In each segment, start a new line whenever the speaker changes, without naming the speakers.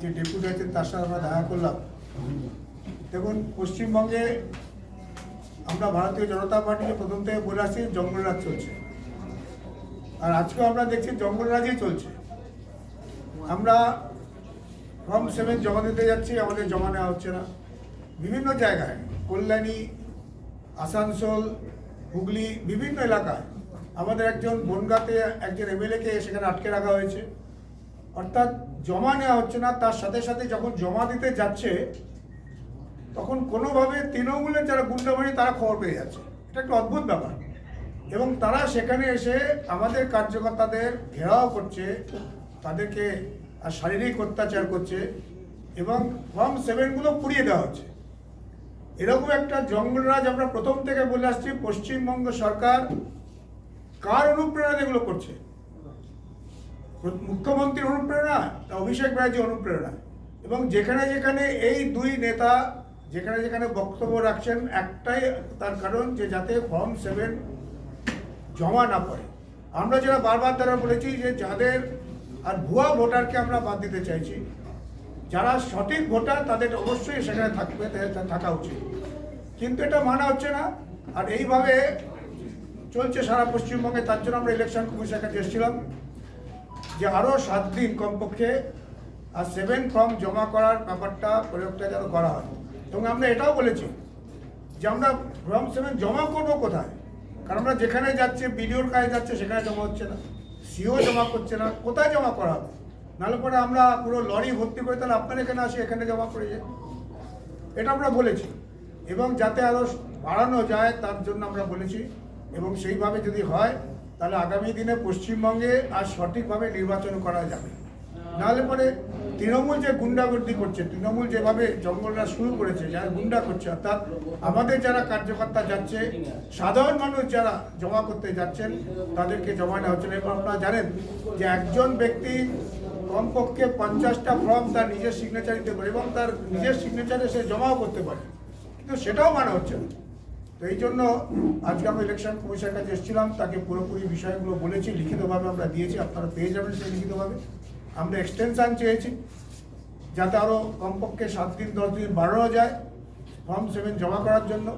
যে ডেপুটি আছেন তার সাথে আমরা দেখা করলাম। দেখুন, পশ্চিমবঙ্গে আমরা ভারতীয় জনতা পার্টিকে প্রথম থেকে বলে আসছি জঙ্গলরাজ চলছে। আর আজকেও আমরা দেখছি জঙ্গলরাজই চলছে। আমরা ফর্ম সেভেন জমা দিতে যাচ্ছি, আমাদের জমা নেওয়া হচ্ছে না। বিভিন্ন জায়গায়, কল্যাণী, আসানসোল, হুগলি, বিভিন্ন এলাকায় আমাদের একজন বনগাঁতে একজন এমএলএকে সেখানে আটকে রাখা হয়েছে। অর্থাৎ জমা নেওয়া হচ্ছে না, তার সাথে সাথে যখন জমা দিতে যাচ্ছে, তখন কোনোভাবে তৃণমূলের যারা গুন্ডাবাড়ি তারা খবর পেয়ে যাচ্ছে। এটা একটা অদ্ভুত ব্যাপার। এবং তারা সেখানে এসে আমাদের কার্যকর্তাদের ঘেরাও করছে, তাদেরকে শারীরিক অত্যাচার করছে এবং ফর্ম সেভেনগুলো পুড়িয়ে দেওয়া হচ্ছে। এরকম একটা জঙ্গলরাজ আমরা প্রথম থেকে বলে আসছি, পশ্চিমবঙ্গ সরকার কার অনুপ্রেরণা এগুলো করছে? মুখ্যমন্ত্রীর অনুপ্রেরণা অভিষেক ব্যানার্জি অনুপ্রেরণা। এবং যেখানে যেখানে এই দুই নেতা যেখানে যেখানে বক্তব্য রাখছেন, একটাই তার কারণ যে যাতে ফর্ম সেভেন জমা না পড়ে। আমরা যারা বারবার তারা বলেছি যে যাদের আর ভুয়া ভোটারকে আমরা বাদ দিতে চাইছি, যারা সঠিক ভোটার তাদের অবশ্যই সেখানে থাকবে থাকা উচিত। কিন্তু এটা মানা হচ্ছে না। আর এইভাবে চলছে সারা পশ্চিমবঙ্গে, তার জন্য আমরা ইলেকশন কমিশনের কাছে এসেছিলাম। যে আরও সাত দিন কমপক্ষে আর সেভেন ফর্ম জমা করার ব্যাপারটা প্রয়োগটা যেন করা হয়। এবং আমরা এটাও বলেছি যে আমরা ফর্ম সেভেন জমা করব কোথায়? কারণ আমরা যেখানে যাচ্ছে বিডিওর কাজে যাচ্ছে, সেখানে জমা হচ্ছে না। সিও জমা করছে না, কোথায় জমা করা হবে? নাহলে পরে আমরা পুরো লরি ভর্তি করে তাহলে আপনার এখানে আসি, এখানে জমা করে যাই। এটা আমরা বলেছি। এবং যাতে আরও বাড়ানো যায়, তার জন্য আমরা বলেছি। এবং সেইভাবে যদি হয় তাহলে আগামী দিনে পশ্চিমবঙ্গে আর সঠিকভাবে নির্বাচন করা যাবে। নাহলে পরে তৃণমূল যে গুন্ডাগর্দি করছে, তৃণমূল যেভাবে জঙ্গলরা শুরু করেছে, যারা গুন্ডা করছে, অর্থাৎ আমাদের যারা কার্যকর্তা যাচ্ছে, সাধারণ মানুষ যারা জমা করতে যাচ্ছেন, তাদেরকে জমা নেওয়া হচ্ছে এবং আপনারা জানেন যে একজন ব্যক্তি কমপক্ষে পঞ্চাশটা ফর্ম তার নিজের সিগনেচার দিতে পারে এবং তার নিজের সিগনেচারে সে জমাও করতে পারে। কিন্তু সেটাও মানা হচ্ছে না। তো এই জন্য আজকে আমরা ইলেকশন কমিশনের কাছে এসেছিলাম, তাকে পুরোপুরি বিষয়গুলো বলেছি, লিখিতভাবে আমরা দিয়েছি, আপনারা পেয়ে যাবেন সেই লিখিতভাবে। আমরা এক্সটেনশান চেয়েছি, যাতে আরও কমপক্ষে সাত দিন, দশ দিন বাড়ানো যায় ফর্ম সেভেন জমা করার জন্য,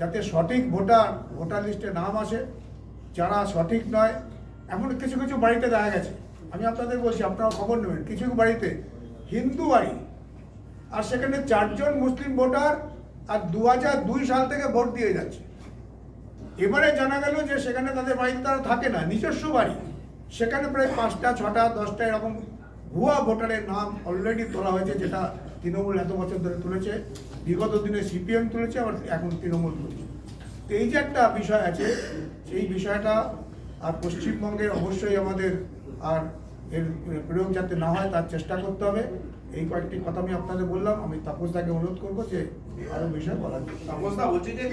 যাতে সঠিক ভোটার ভোটার লিস্টে নাম আসে, যারা সঠিক নয়, এমন কিছু কিছু বাড়িতে দেখা গেছে। আমি আপনাদের বলছি, আপনারা খবর নেবেন, কিছু কিছু বাড়িতে হিন্দু বাড়ি, আর সেখানে চারজন মুসলিম ভোটার আর দু দুই সাল থেকে ভোট দিয়ে যাচ্ছে। এবারে জানা গেল যে সেখানে তাদের বাড়িতে তারা থাকে না, নিজস্ব বাড়ি। সেখানে প্রায় পাঁচটা, ছটা, দশটা এরকম ভুয়া ভোটারের নাম অলরেডি তোলা হয়েছে, যেটা তৃণমূল এত বছর ধরে তুলেছে। বিগত দিনে সিপিএম তুলেছে, আবার এখন তৃণমূল তুলেছে। তো এই যে একটা বিষয় আছে, সেই বিষয়টা আর পশ্চিমবঙ্গের অবশ্যই আমাদের আর এর প্রয়োগ যাতে না হয়, তার চেষ্টা করতে হবে। এই কয়েকটি কথা আমি আপনাদের বললাম আমি তাপস তাপসদাকে অনুরোধ করব যে আরও বিষয় বলার জন্য।
তাপসদা বলছে যে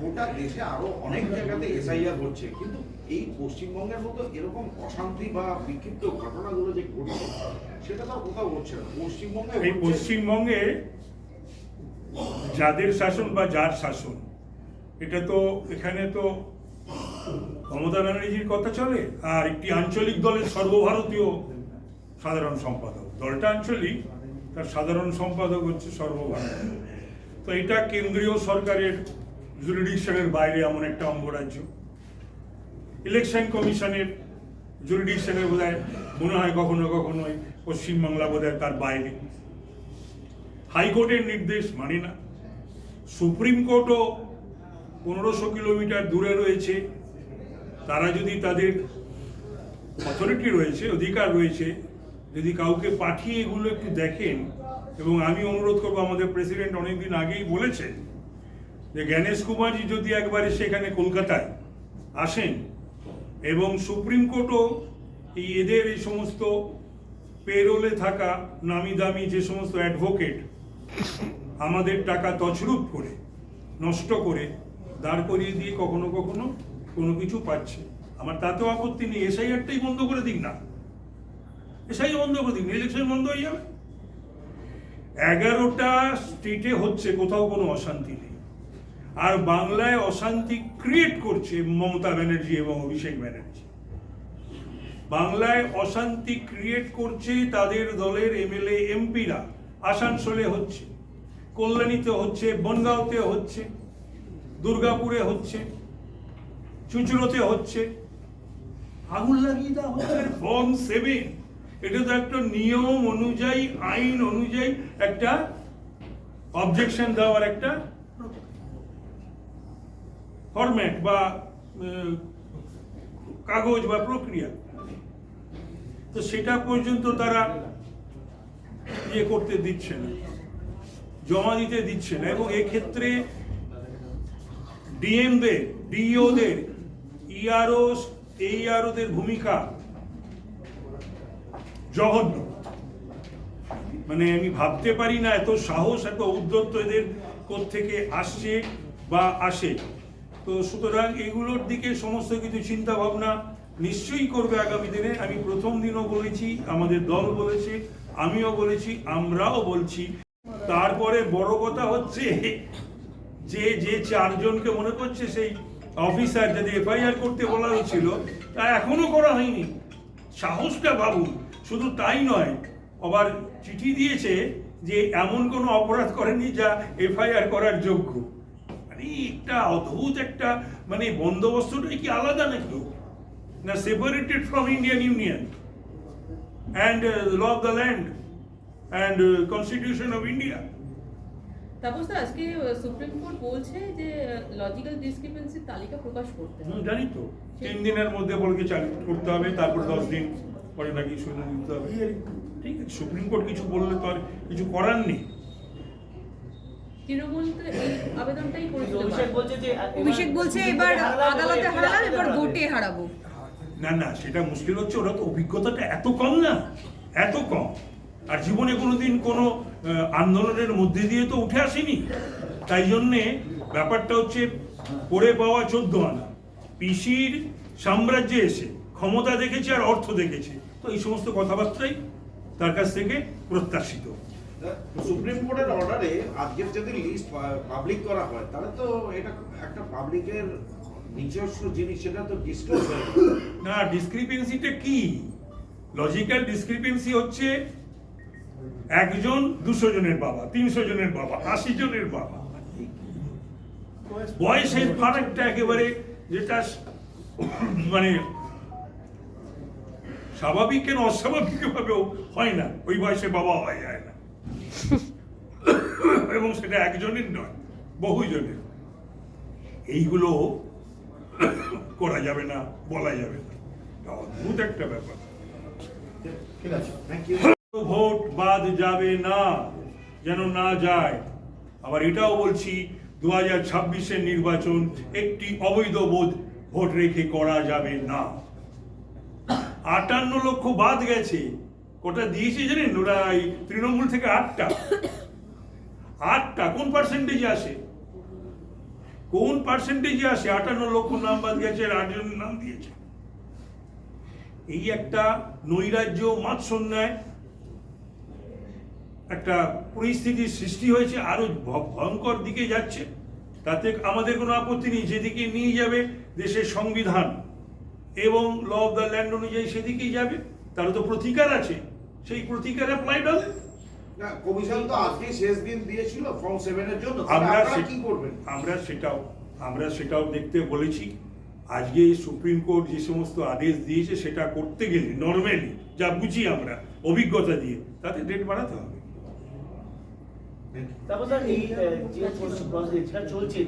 গোটা দেশে আরও অনেক জায়গাতে এসআইআর হচ্ছে কিন্তু এই পশ্চিমবঙ্গের মতো এরকম অশান্তি বা বিক্ষিপ্ত ঘটনাগুলো যে ঘটছে সেটা তো আর কোথাও ঘটছে না। পশ্চিমবঙ্গে
এই পশ্চিমবঙ্গে যাদের শাসন বা যার শাসন এটা তো এখানে তো মমতা ব্যানার্জির কথা চলে আর একটি আঞ্চলিক দলের সর্বভারতীয় সাধারণ সম্পাদক। দলটা আঞ্চলিক তার সাধারণ সম্পাদক হচ্ছে সর্বভারতীয়। তো এটা কেন্দ্রীয় সরকারের জুরিডিকশনের বাইরে এমন একটা অঙ্গরাজ্য। ইলেকশন কমিশনের জুরিডিকশনের বোধ হয় মনে হয় কখনো কখনো ওই পশ্চিমবাংলা বোধ তার বাইরে। হাইকোর্টের নির্দেশ মানে না। সুপ্রিম কোর্টও পনেরোশো কিলোমিটার দূরে রয়েছে। তারা যদি তাদের অথরিটি রয়েছে, অধিকার রয়েছে যদি কাউকে পাঠিয়ে এগুলো একটু দেখেন, এবং আমি অনুরোধ করব, আমাদের প্রেসিডেন্ট অনেকদিন আগেই বলেছেন যে জ্ঞানেশ কুমারজি যদি একবারে সেখানে কলকাতায় আসেন, এবং সুপ্রিম কোর্টও এই এদের এই সমস্ত পেরোলে থাকা নামি দামি যে সমস্ত অ্যাডভোকেট আমাদের টাকা তছরূপ করে, নষ্ট করে, দাঁড় করিয়ে দিয়ে কখনো কখনো কোনো কিছু পাচ্ছে। আমার তাতেও আপত্তি নেই, এসআইআরটাই বন্ধ করে দিক না। এসআই বন্ধ করে দিন ইলেকশন বন্ধ হয়ে যাবে। এগারোটা স্টেটে হচ্ছে কোথাও কোনো অশান্তি নেই। আর বাংলায় অশান্তি ক্রিয়েট করছে মমতা ব্যানার্জি এবং অভিষেক ব্যানার্জি। বাংলায় অশান্তি ক্রিয়েট করছে তাদের দলের এমএলএ এমপিরা। আসানসোলে হচ্ছে কল্যাণীতে হচ্ছে বনগাঁওতে হচ্ছে দুর্গাপুরে হচ্ছে চুচুড়োতে হচ্ছে। আগুন লাগিয়ে দেওয়া হচ্ছে ফর্ম সেভেন এটা তো একটা নিয়ম অনুযায়ী, আইন অনুযায়ী একটা অবজেকশন দেওয়ার একটা ফরম্যাট বা কাগজ বা প্রক্রিয়া। তো সেটা পর্যন্ত তারা ইয়ে করতে দিচ্ছে না, জমা দিতে দিচ্ছে না এবং এক্ষেত্রে ডিএমদের ডিওদের ইআরও এইআরওদের ভূমিকা জঘন্য। মানে আমি ভাবতে পারি না এত সাহস, এত উদ্যত্ত এদের থেকে আসছে বা আসে। তো সুতরাং এগুলোর দিকে সমস্ত কিছু চিন্তা ভাবনা নিশ্চয়ই করবে আগামী দিনে। আমি প্রথম দিনও বলেছি, আমাদের দল বলেছে, আমিও বলেছি, আমরাও বলছি। তারপরে বড় কথা হচ্ছে যে যে চারজনকে মনে করছে সেই অফিসার যদি এফআইআর করতে বলা হয়েছিল, তা এখনও করা হয়নি। সাহসটা ভাবুন। শুধু তাই নয় আবার চিঠি দিয়েছে যে এমন কোনো অপরাধ করেনি যা এফআইআর করার যোগ্য। মানে একটা অদ্ভুত একটা মানে বন্দোবস্তটাই কি আলাদা নাকি? না separated from Indian union and law of the land and constitution of India
Tapas আজকে সুপ্রিম কোর্ট বলছে যে লজিক্যাল ডিসক্রিপেন্সির তালিকা প্রকাশ করতে হবে।
জানি তো। তিন দিনের মধ্যে বলকে চালু করতে হবে তারপর দশ দিন পরে নাকি শুনে দিতে হবে। ঠিক আছে সুপ্রিম কোর্ট কিছু বললে তো আর কিছু করার নেই।
তৃণমূল তো এই আবেদনটাই করেছিল
অভিষেক বলছে যে
অভিষেক বলছে এবার আদালতে হারালাম এবার ভোটে হারাবো।
না না সেটা মুশকিল হচ্ছে ওরা তো অভিজ্ঞতাটা এত কম না এত কম। আর জীবনে কোনোদিন কোনো আন্দোলনের মধ্যে দিয়ে তো উঠে আসেনি। তাই জন্যে ব্যাপারটা হচ্ছে পড়ে পাওয়া চোদ্দ আনা। পিসির সাম্রাজ্যে এসে ক্ষমতা দেখেছে আর অর্থ দেখেছে। তো এই সমস্ত কথাবার্তাই তার কাছ থেকে প্রত্যাশিত।
সুপ্রিম কোর্টের অর্ডারে আজকের যদি লিস্ট পাবলিক করা হয় তাহলে তো এটা একটা পাবলিকের নিজস্ব জিনিস সেটা তো ডিসক্লোজ হয়ে
না ডিসক্রিপেন্সিটা কি? লজিক্যাল ডিসক্রিপেন্সি হচ্ছে একজন দুশো জনের বাবা তিনশো জনের বাবা আশি জনের বাবা। বয়সের ফারাকটা একেবারে যেটা মানে স্বাভাবিক কেন অস্বাভাবিক ভাবেও হয় না। ওই বয়সে বাবা হয়ে যায় না। এবং সেটা একজনের নয় বহুজনের। এইগুলো করা যাবে না বলা যাবে না। অদ্ভুত একটা ব্যাপার। ভোট বাদ যাবে না যেন না যায়। আবার এটাও বলছি দু হাজার ছাব্বিশের নির্বাচন একটি অবৈধ বোধ ভোট রেখে করা যাবে না। আটান্ন লক্ষ বাদ গেছে। কোটা দিয়েছে জানেন ওরা এই তৃণমূল থেকে আটটা। আটটা। কোন পার্সেন্টেজে আসে? কোন পার্সেন্টেজে আসে? আটান্ন লক্ষ নাম বাদ গেছে আর আটজনের নাম দিয়েছে। এই একটা নৈরাজ্য মাৎসন্যায় একটা পরিস্থিতির সৃষ্টি হয়েছে, আরও ভয়ঙ্কর দিকে যাচ্ছে। তাতে আমাদের কোনো আপত্তি নেই। যেদিকে নিয়ে যাবে দেশের সংবিধান। এবং ল অফ দ্য ল্যান্ড অনুযায়ী সেদিকেই যাবে। তার তো প্রতিকার আছে। সেই প্রতিকার অ্যাপ্লাইড হবে
না কমিশন তো আজকে শেষ দিন দিয়েছিল ফর্ম সেভেনের জন্য।
আমরা
কি করবেন?
আমরা সেটাও আমরা সেটাও দেখতে বলেছি। আজকে সুপ্রিম কোর্ট যে সমস্ত আদেশ দিয়েছে সেটা করতে গেলে নর্মালি যা বুঝি আমরা অভিজ্ঞতা দিয়ে তাতে ডেট বাড়াতে হবে।
তারপর স্যার এই যে চলছে।